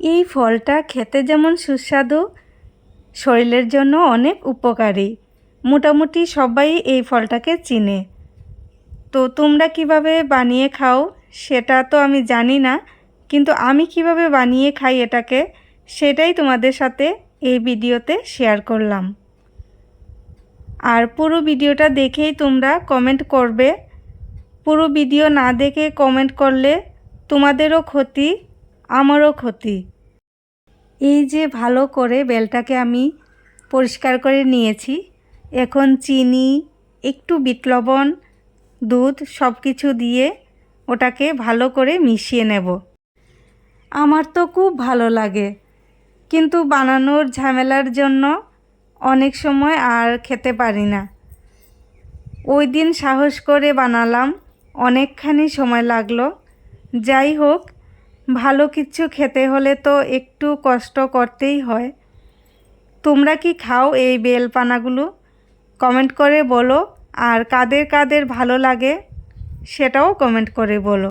এই ফলটা খেতে যেমন সুস্বাদু, শরীরের জন্য অনেক উপকারী। মোটামুটি সবাই এই ফলটাকে চিনে। তো তোমরা কীভাবে বানিয়ে খাও সেটা তো আমি জানি না, কিন্তু আমি কীভাবে বানিয়ে খাই এটাকে সেটাই তোমাদের সাথে এই ভিডিওতে শেয়ার করলাম। আর পুরো ভিডিওটা দেখেই তোমরা কমেন্ট করবে। পুরো ভিডিও না দেখে কমেন্ট করলে তোমাদেরও ক্ষতি আমারও ক্ষতি। এই যে ভালো করে বেলটাকে আমি পরিষ্কার করে নিয়েছি, এখন চিনি, একটু বিট লবণ, দুধ সব কিছু দিয়ে ওটাকে ভালো করে মিশিয়ে নেব। আমার তো খুব ভালো লাগে, কিন্তু বানানোর ঝামেলার জন্য অনেক সময় আর খেতে পারি না। ওই দিন সাহস করে বানালাম, অনেকখানি সময় লাগল। যাই হোক ভালো কিছু খেতে হলে তো একটু কষ্ট করতেই হয়। তোমরা কি খাও এই বেলপানাগুলো? কমেন্ট করে বলো। আর কাদের কাদের ভালো লাগে সেটাও কমেন্ট করে বলো।